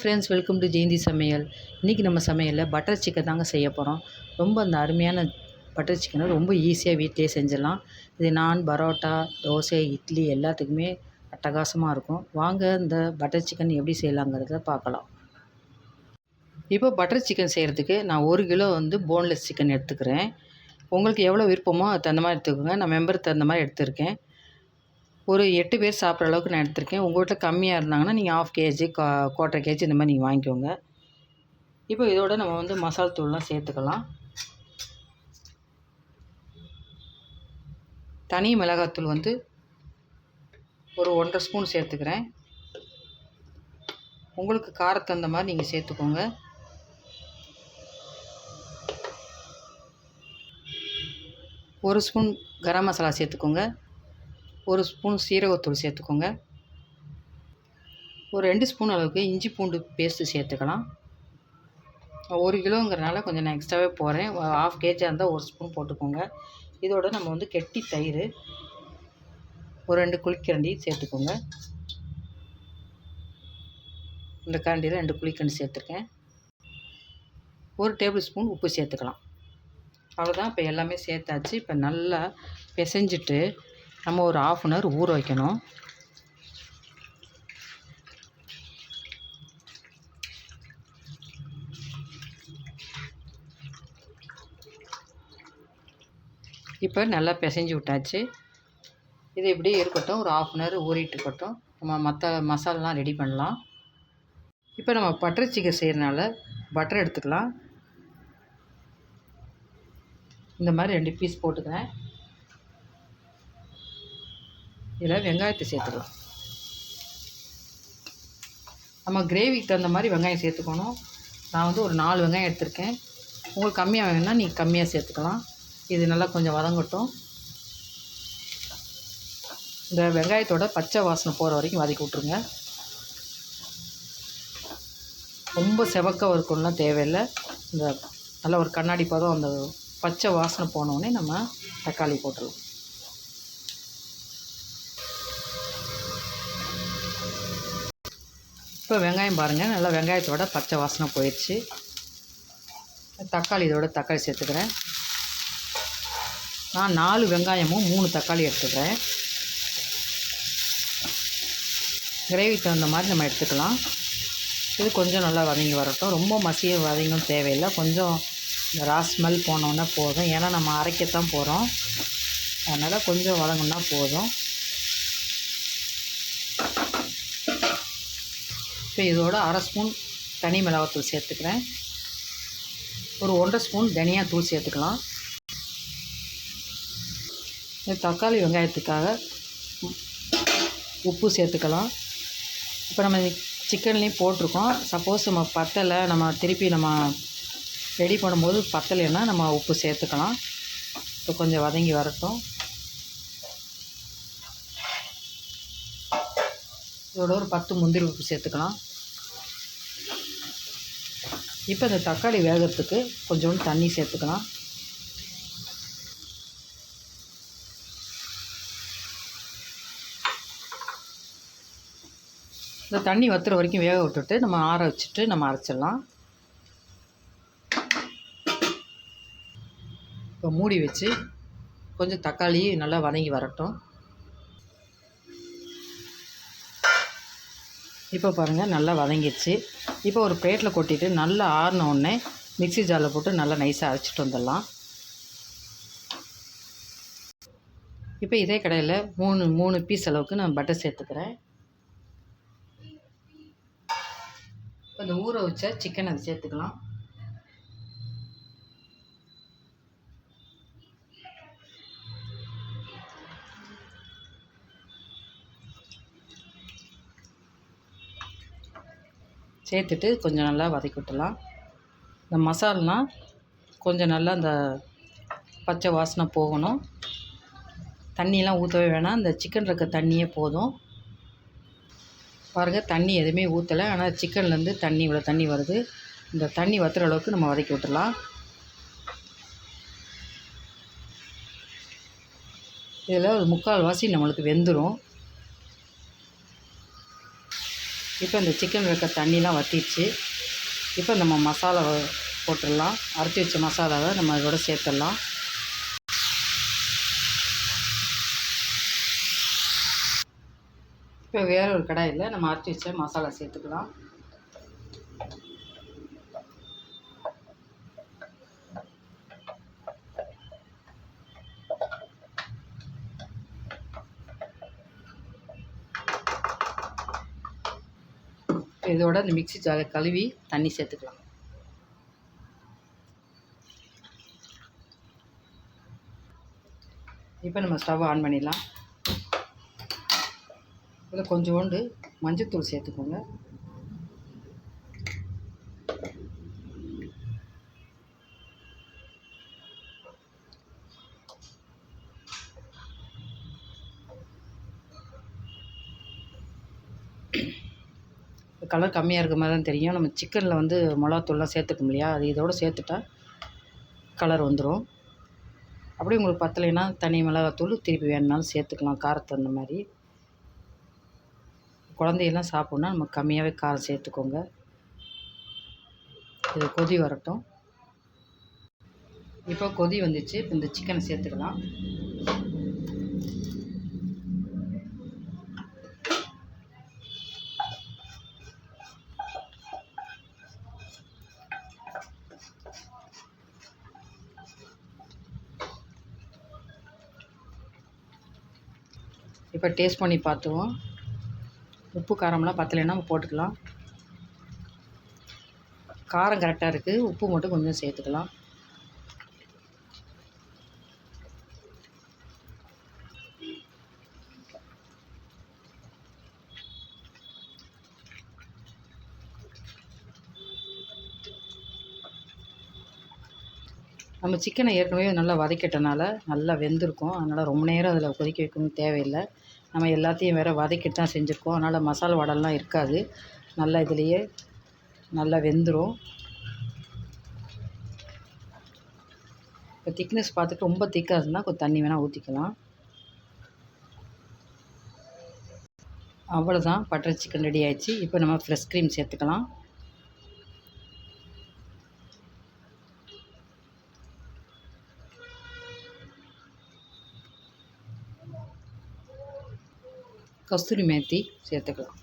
Friends welcome to Jayanthi சமையல். இன்றைக்கி நம்ம சமையலில் பட்டர் சிக்கன் தாங்க செய்ய போகிறோம் ரொம்ப அந்த அருமையான பட்டர் சிக்கனை ரொம்ப ஈஸியாக வீட்டிலே செஞ்சிடலாம். இது நான் பரோட்டா தோசை இட்லி எல்லாத்துக்குமே அட்டகாசமாக இருக்கும். வாங்க இந்த பட்டர் சிக்கன் எப்படி செய்யலாங்கிறத பார்க்கலாம். இப்போ பட்டர் சிக்கன் செய்கிறதுக்கு நான் ஒரு கிலோ வந்து போன்லெஸ் சிக்கன் எடுத்துக்கிறேன். உங்களுக்கு எவ்வளோ விருப்பமோ அது தகுந்த மாதிரி எடுத்துக்கோங்க. நான் மெம்பருக்கு தகுந்த மாதிரி எடுத்திருக்கேன். ஒரு எட்டு பேர் சாப்பிட்ற அளவுக்கு நான் எடுத்திருக்கேன். உங்கள் வீட்டில் கம்மியாக இருந்தாங்கன்னா நீங்கள் ஆஃப் கேஜி கா குவார்ட்டர் கேஜி இந்த மாதிரி நீங்கள் வாங்கிக்கோங்க. இப்போ இதோட நம்ம வந்து மசால் தூள்லாம் சேர்த்துக்கலாம். தனி மிளகாத்தூள் வந்து ஒரு ஒன்றரை ஸ்பூன் சேர்த்துக்கிறேன். உங்களுக்கு காரத்து தகுந்த மாதிரி நீங்கள் சேர்த்துக்கோங்க. ஒரு ஸ்பூன் கரம் மசாலா சேர்த்துக்கோங்க. ஒரு ஸ்பூன் சீரகத்தூள் சேர்த்துக்கோங்க. ஒரு ரெண்டு ஸ்பூன் அளவுக்கு இஞ்சி பூண்டு பேஸ்ட்டு சேர்த்துக்கலாம். ஒரு கிலோங்கிறனால கொஞ்சம் நான் எக்ஸ்ட்ராவே போகிறேன் ஆஃப் கேஜாக இருந்தால் ஒரு ஸ்பூன் போட்டுக்கோங்க. இதோட நம்ம வந்து கெட்டி தயிர் ஒரு ரெண்டு குளிக்கரண்டி சேர்த்துக்கோங்க. இந்த கரண்டியில் ரெண்டு குளிக்கரண்டி சேர்த்துருக்கேன். ஒரு டேபிள் ஸ்பூன் உப்பு சேர்த்துக்கலாம். அவ்வளோதான் இப்போ எல்லாமே சேர்த்தாச்சு. இப்போ நல்லா பிசைஞ்சிட்டு நம்ம ஒரு ஆஃப் அன் ஹவர் ஊற வைக்கணும். இப்போ நல்லா பிசைஞ்சு விட்டாச்சு. இது இப்படியே இருக்கட்டும் ஒரு ஆஃப் அன் ஹவர் ஊறிட்டு இருக்கட்டும். நம்ம மற்ற மசாலாலாம் ரெடி பண்ணலாம். இப்போ நம்ம பட்டர் சிக்கன் செய்கிறனால பட்டர் எடுத்துக்கலாம். இந்த மாதிரி ரெண்டு பீஸ் போட்டுக்கிறேன். இதில் வெங்காயத்தை சேர்த்துக்கலாம். நம்ம கிரேவிக்கு தகுந்த மாதிரி வெங்காயம் சேர்த்துக்கணும். நான் வந்து ஒரு நாலு வெங்காயம் எடுத்திருக்கேன். உங்களுக்கு கம்மியாக வேணும்னா நீங்கள் கம்மியாக சேர்த்துக்கலாம். இது நல்லா கொஞ்சம் வதங்கட்டும். இந்த வெங்காயத்தோட பச்சை வாசனை போகிற வரைக்கும் வதக்கி விட்ருங்க ரொம்ப செவக்க வறுக்கணும்லாம் தேவையில்லை. இந்த நல்ல ஒரு கண்ணாடி பதம் அந்த பச்சை வாசனை போனோடனே நம்ம தக்காளி போட்டுருவோம் இப்போ வெங்காயம் பாருங்கள் நல்லா வெங்காயத்தோட பச்சை வாசனை போயிடுச்சு. தக்காளி இதோட தக்காளி சேர்த்துக்கிறேன். நான் நாலு வெங்காயமும் மூணு தக்காளி எடுத்துக்கிறேன். கிரேவிக்கு தகுந்த மாதிரி நம்ம எடுத்துக்கலாம். இது கொஞ்சம் நல்லா வதங்கி வரட்டும். ரொம்ப மசிய வதங்கும் தேவையில்லை. கொஞ்சம் இந்த ரா ஸ்மெல் போனோன்னே போதும். ஏன்னா நம்ம அரைக்கத்தான் போகிறோம் அதனால் கொஞ்சம் வதங்கினா போதும். இப்போ இதோட அரை ஸ்பூன் தனி மிளகாத்தூள் சேர்த்துக்கிறேன். ஒரு ஒன்றரை ஸ்பூன் தனியாத்தூள் சேர்த்துக்கலாம். இந்த தக்காளி வெங்காயத்துக்காக உப்பு சேர்த்துக்கலாம். இப்போ நம்ம சிக்கன்லேயும் போட்டிருக்கோம். சப்போஸ் நம்ம பத்தலை நம்ம திருப்பி நம்ம ரெடி பண்ணும்போது பத்தலைன்னா நம்ம உப்பு சேர்த்துக்கலாம். இப்போ கொஞ்சம் வதங்கி வரட்டும். இதோட ஒரு பத்து முந்திரி உப்பு சேர்த்துக்கலாம். இப்போ இந்த தக்காளி வேகிறதுக்கு கொஞ்சோண்டு தண்ணி சேர்த்துக்கலாம். இந்த தண்ணி வத்துற வரைக்கும் வேக விட்டுட்டு நம்ம ஆற வச்சுட்டு நம்ம அரைச்சிடலாம். இப்போ மூடி வச்சு கொஞ்சம் தக்காளி நல்லா வதங்கி வரட்டும். இப்போ பாருங்கள் நல்லா வதங்கிடுச்சு. இப்போ ஒரு பிளேட்டில் கொட்டிட்டு நல்லா ஆறின உடனே மிக்ஸி ஜாரில் போட்டு நல்லா நைஸாக அரைச்சிட்டு வந்துடலாம். இப்போ இதே கடையில் மூணு மூணு பீஸ் அளவுக்கு நான் பட்டர் சேர்த்துக்கிறேன். இப்போ இந்த ஊற வச்ச சிக்கன் அது சேர்த்துக்கலாம். சேர்த்துட்டு கொஞ்சம் நல்லா வதக்கி விட்டுலாம் இந்த மசாலாம் கொஞ்சம் நல்லா அந்த பச்சை வாசனை போகணும். தண்ணியெலாம் ஊற்றவே வேணாம். இந்த சிக்கன் இருக்க தண்ணியே போதும். பாருங்கள் தண்ணி எதுவுமே ஊற்றலை ஆனால் சிக்கன்லேருந்து தண்ணி இவ்வளோ தண்ணி வருது. இந்த தண்ணி வத்துற அளவுக்கு நம்ம வதக்கி விட்டுடலாம். இதில் ஒரு முக்கால் வாசி நம்மளுக்கு வெந்துடும் இப்போ இந்த சிக்கன் வைக்க தண்ணிலாம் வற்றிடுச்சு இப்போ நம்ம மசாலா போட்டுடலாம். அரைச்சி வச்ச மசாலாவை நம்ம இதோட சேர்த்துடலாம். இப்போ வேற ஒரு கடாயில் நம்ம அரைச்சி வச்ச மசாலா சேர்த்துக்கலாம். இதோட இந்த மிக்சி ஜாரை கழுவி தண்ணி சேர்த்துக்கலாம். இப்போ நம்ம ஸ்டவ் ஆன் பண்ணிடலாம். இதில் கொஞ்சோண்டு மஞ்சத்தூள் சேர்த்துக்கோங்க. கலர் கம்மியாக இருக்க மாதிரி தான் தெரியும். நம்ம சிக்கனில் வந்து மிளகாத்தூள்லாம் சேர்த்துக்கோம் இல்லையா? அது இதோடு சேர்த்துட்டா கலர் வந்துடும் அப்படியே உங்களுக்கு பத்தலைன்னா தனி மிளகாத்தூள் திருப்பி வேணுனாலும் சேர்த்துக்கலாம். காரத்து அந்த மாதிரி. குழந்தையெல்லாம் சாப்பிட்ணுன்னா நம்ம கம்மியாகவே காரம் சேர்த்துக்கோங்க. இது கொதி வரட்டும். இப்போ கொதி வந்துச்சு. இப்போ இந்த சிக்கனை சேர்த்துக்கலாம். இப்போ டேஸ்ட் பண்ணி பார்த்துருவோம். உப்பு காரம்லாம் பத்தலைன்னா நம்ம போட்டுக்கலாம். காரம் கரெக்டாக இருக்குது. உப்பு மட்டும் கொஞ்சம் சேர்த்துக்கலாம். நம்ம சிக்கனை ஏற்கனவே நல்லா வதக்கிட்டனால நல்லா வெந்திருக்கும். அதனால் ரொம்ப நேரம் அதில் கொதிக்க வைக்கணும்னு தேவையில்லை. நம்ம எல்லாத்தையும் வேறு வதக்கிட்டு தான் செஞ்சுருக்கோம். அதனால் மசாலா வடலாம் இருக்காது. நல்லா இதுலேயே நல்லா வெந்துடும் இப்போ திக்னஸ் பார்த்துட்டு ரொம்ப திக்காக இருந்தால் கொஞ்சம் தண்ணி வேணால் ஊற்றிக்கலாம் அவ்வளோதான் பட்டர் சிக்கன் ரெடி ஆயிடுச்சு. இப்போ நம்ம ஃப்ரெஷ் க்ரீம் சேர்த்துக்கலாம். கஸ்தூரி மேத்தி சேர்த்துக்கலாம்.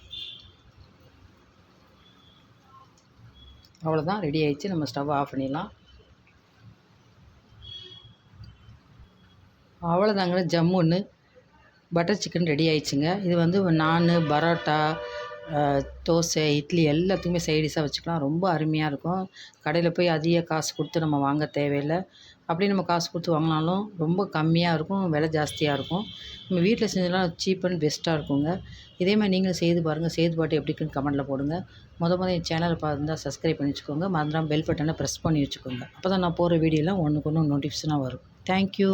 அவ்வளோதான் ரெடி ஆயிடுச்சு. நம்ம ஸ்டவ் ஆஃப் பண்ணிடலாம். அவ்வளோதாங்க ஜம்முன்னு. பட்டர் சிக்கன் ரெடி ஆயிடுச்சுங்க. இது வந்து நான் பரோட்டா தோசை இட்லி எல்லாத்துக்குமே சைடிஷாக வச்சுக்கலாம். ரொம்ப அருமையாக இருக்கும். கடையில் போய் அதிக காசு கொடுத்து நம்ம வாங்க தேவையில்லை. அப்படி நம்ம காசு கொடுத்து வாங்கினாலும் ரொம்ப கம்மியாக இருக்கும். விலை ஜாஸ்தியாக இருக்கும். நம்ம வீட்டில் செஞ்சதுலாம் சீப் அண்ட் பெஸ்ட்டாக இருக்குங்க. இதே மாதிரி நீங்களும் செய்து பாருங்கள் செய்து பாட்டு எப்படி இருக்குன்னு கமெண்ட்டில் போடுங்க. மொதல் மொதல் என் சேனலை பார்த்துருந்தா சப்ஸ்கிரைப் பண்ணி வச்சுக்கோங்க. மறந்துடாமல் பெல் பட்டனை ப்ரெஸ் பண்ணி வச்சுக்கோங்க. அப்போ தான் நான் போகிற வீடியோலாம் ஒன்றுக்கு ஒன்று நோட்டிஃபிகேஷனாக வரும். தேங்க்யூ